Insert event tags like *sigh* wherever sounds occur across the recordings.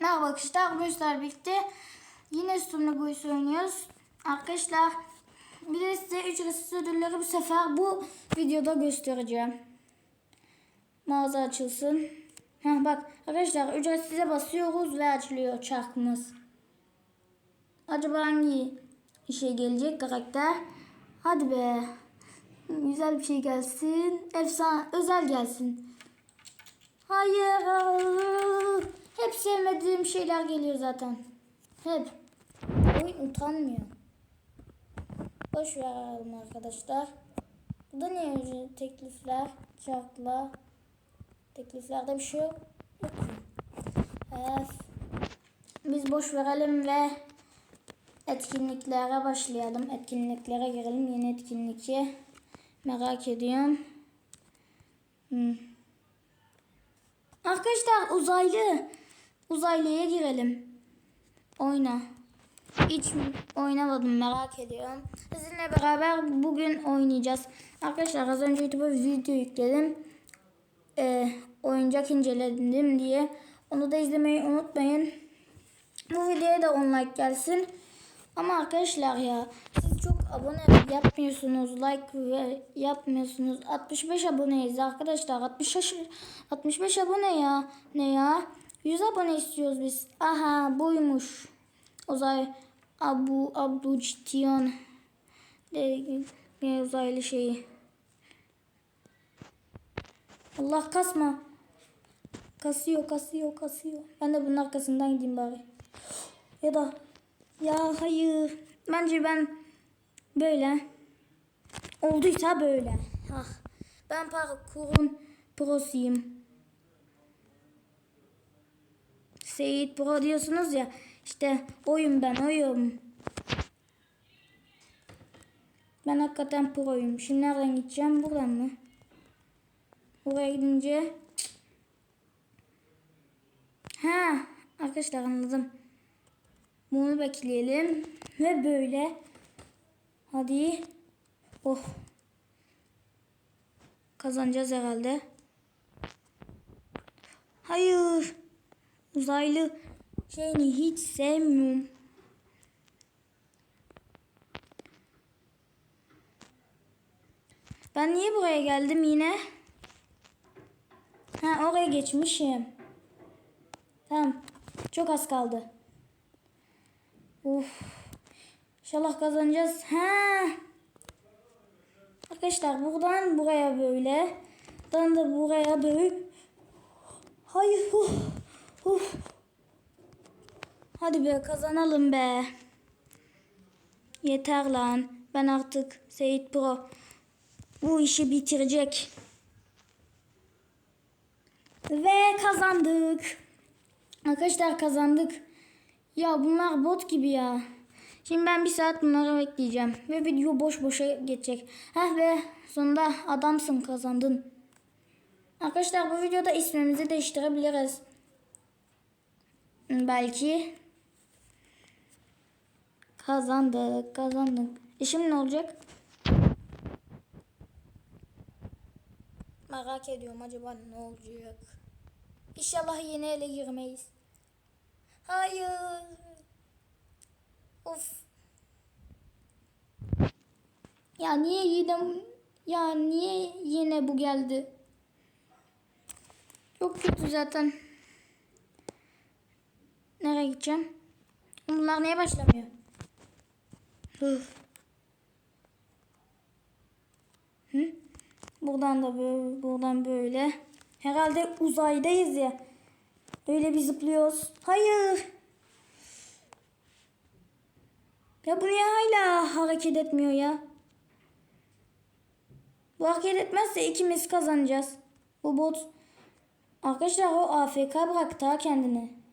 Merhaba arkadaşlar. Sizlerle birlikte yine Stumla Boys oynuyoruz. Arkadaşlar bir de size ücretsiz ödülleri bu sefer bu videoda göstereceğim. Mağaza açılsın. Heh, bak arkadaşlar ücretsize basıyoruz ve açılıyor çarkımız. Acaba hangi işe gelecek karakter? Hadi be. Güzel bir şey gelsin. Efsane özel gelsin. Hayır. Hep sevmediğim şeyler geliyor zaten. Hep. Oyun utanmıyor. Boş verelim arkadaşlar. Bu da ne öyle teklifler, şartlar. Tekliflerde bir şey yok. Yok. Evet. Biz boş verelim ve etkinliklere başlayalım. Etkinliklere girelim. Yeni etkinliği merak ediyorum. Hmm. Arkadaşlar uzaylı. Uzaylıya girelim. Oyna. Hiç oynamadım merak ediyorum. Sizinle beraber bugün oynayacağız. Arkadaşlar az önce YouTube'a video yükledim. Ee, oyuncak inceledim diye. Onu da izlemeyi unutmayın. Bu videoya da 10 like gelsin. Ama arkadaşlar ya siz çok abone yapmıyorsunuz. Like ve yapmıyorsunuz. 65 aboneyiz arkadaşlar. 65 65 abone ya. Ne ya? 100 abone istiyoruz biz. Aha buymuş. Uzay Abu Abducitiyon de ne uzaylı şeyi. Allah kasma. Kasıyor, kasıyor, kasıyor. Ben de bunun arkasından gideyim bari. Ya da ya hayır. Bence ben böyle olduysa böyle. Ah, ben parkurun prosuyum. Seyit Pro diyorsunuz ya. İşte oyum ben oyum. Ben hakikaten proyum. Şimdi nereden gideceğim? Buradan mı? Buraya gidince Ha, arkadaşlar anladım. Bunu bekleyelim. Ve böyle. Hadi. Oh. Kazanacağız herhalde. Hayır. Uzaylı şeyini hiç sevmiyorum. Ben niye buraya geldim yine? Ha oraya geçmişim. Tamam. Çok az kaldı. Uf. İnşallah kazanacağız. Ha. Arkadaşlar buradan buraya böyle. Buradan da buraya böyle. Hayır. Uf. Uf. Hadi be kazanalım be. Yeter lan. Ben artık Seyit Pro bu işi bitirecek. Ve kazandık. Arkadaşlar kazandık. Ya bunlar bot gibi ya. Şimdi ben bir saat bunları bekleyeceğim. Ve video boş boşa geçecek. Heh ve sonunda adamsın kazandın. Arkadaşlar bu videoda ismimizi değiştirebiliriz. Belki. Kazandık kazandık. E şimdi ne olacak? Merak ediyorum acaba ne olacak? İnşallah yeni ele girmeyiz. Hayır. Of. Ya niye yine ya niye yine bu geldi? Çok kötü zaten. Nereye gideceğim? Bunlar niye başlamıyor? Hı. Buradan da böyle, buradan böyle. Herhalde uzaydayız ya. Böyle bir zıplıyoruz. Hayır. Ya bu niye hala hareket etmiyor ya? Bu hareket etmezse ikimiz kazanacağız. Bu bot. Arkadaşlar o AFK bıraktı ha kendini.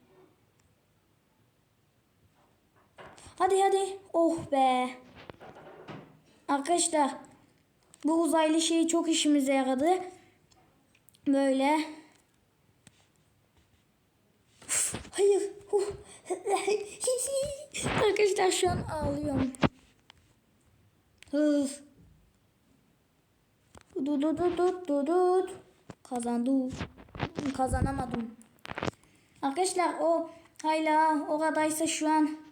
Hadi hadi. Oh be. Arkadaşlar bu uzaylı şey çok işimize yaradı. Böyle. Uf, hayır. Uf. *laughs* Arkadaşlar şu an ağlıyorum. Uf. Du du du du du du. Kazandım. Kazanamadım. Arkadaşlar o Hayla oradaysa şu an.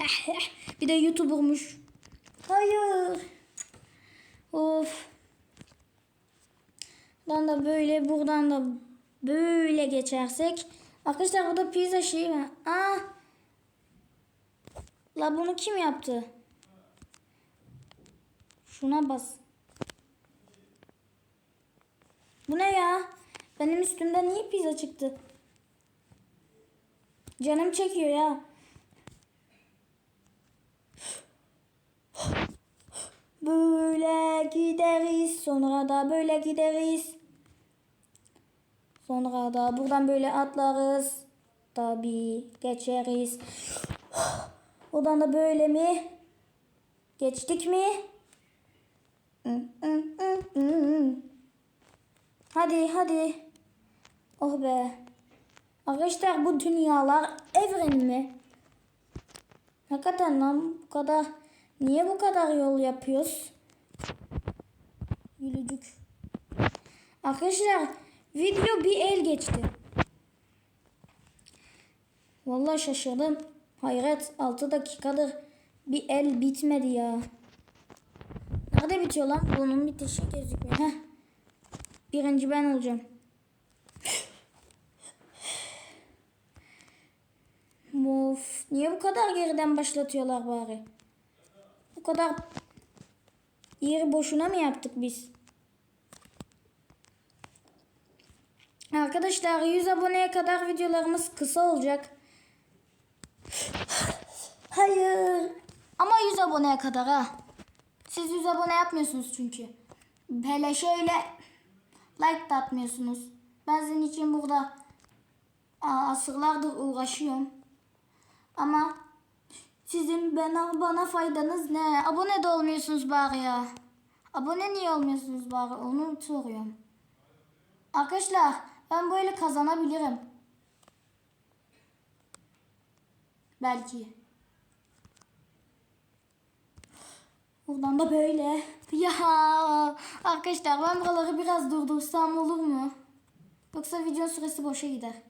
*laughs* bir de YouTuber'muş. Hayır. Of. Buradan da böyle buradan da böyle geçersek. Arkadaşlar burada pizza şeyi var. Aa. La bunu kim yaptı? Şuna bas. Bu ne ya? Benim üstümden niye pizza çıktı? Canım çekiyor ya. Böyle gideriz. Sonra da böyle gideriz. Sonra da buradan böyle atlarız. Tabii geçeriz. *gasps* Buradan da böyle mi? Geçtik mi? Hadi hadi. Oh be. Arkadaşlar bu dünyalar evren mi? Hakikaten lan bu kadar. Niye bu kadar yol yapıyoruz? Gülücük. Arkadaşlar video bir el geçti. Vallahi şaşırdım. Hayret 6 dakikadır bir el bitmedi ya. Nerede bitiyor lan? Bunun bitişi gözükmüyor. Heh. Birinci ben olacağım. Of, niye bu kadar geriden başlatıyorlar bari? Bu kadar yeri boşuna mı yaptık biz? Arkadaşlar 100 aboneye kadar videolarımız kısa olacak. Hayır. Ama 100 aboneye kadar ha. Siz 100 abone yapmıyorsunuz çünkü. Hele şöyle like da atmıyorsunuz. Ben sizin için burada asırlardır uğraşıyorum. Ama sizin bana, bana faydanız ne? Abone de olmuyorsunuz bari ya. Abone niye olmuyorsunuz bari? Onu soruyorum. Arkadaşlar ben böyle kazanabilirim. Belki. Buradan da böyle. *laughs* Ya arkadaşlar ben buraları biraz durdursam olur mu? Yoksa video süresi boşa gider.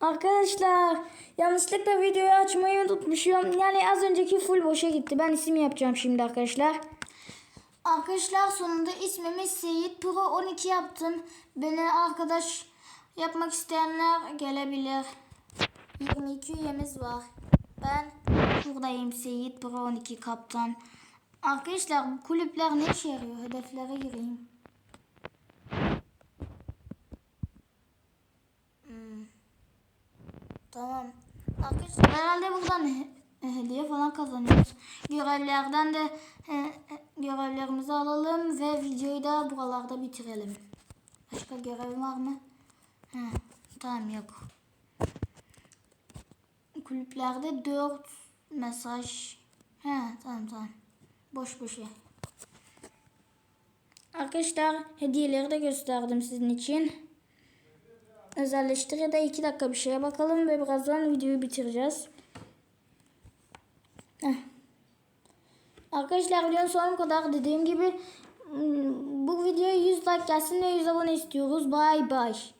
Arkadaşlar yanlışlıkla videoyu açmayı unutmuşum. Yani az önceki full boşa gitti. Ben isim yapacağım şimdi arkadaşlar. Arkadaşlar sonunda ismimi Seyit Pro 12 yaptım. Beni arkadaş yapmak isteyenler gelebilir. 22 üyemiz var. Ben buradayım Seyit Pro 12 kaptan. Arkadaşlar bu kulüpler ne işe yarıyor? Hedeflere gireyim. Tamam. Arkadaşlar herhalde buradan he- hediye falan kazanıyoruz. Görevlerden de he, görevlerimizi alalım ve videoyu da buralarda bitirelim. Başka görev var mı? He, tamam yok. Kulüplerde 4 mesaj. He, tamam tamam. Boş boş ya. Arkadaşlar hediyeleri de gösterdim sizin için. Özelleştir ya da 2 dakika bir şeye bakalım ve birazdan videoyu bitireceğiz. Heh. Arkadaşlar videonun sonuna kadar dediğim gibi hmm, bu videoya 100 like gelsin ve 100 abone istiyoruz. Bye bye.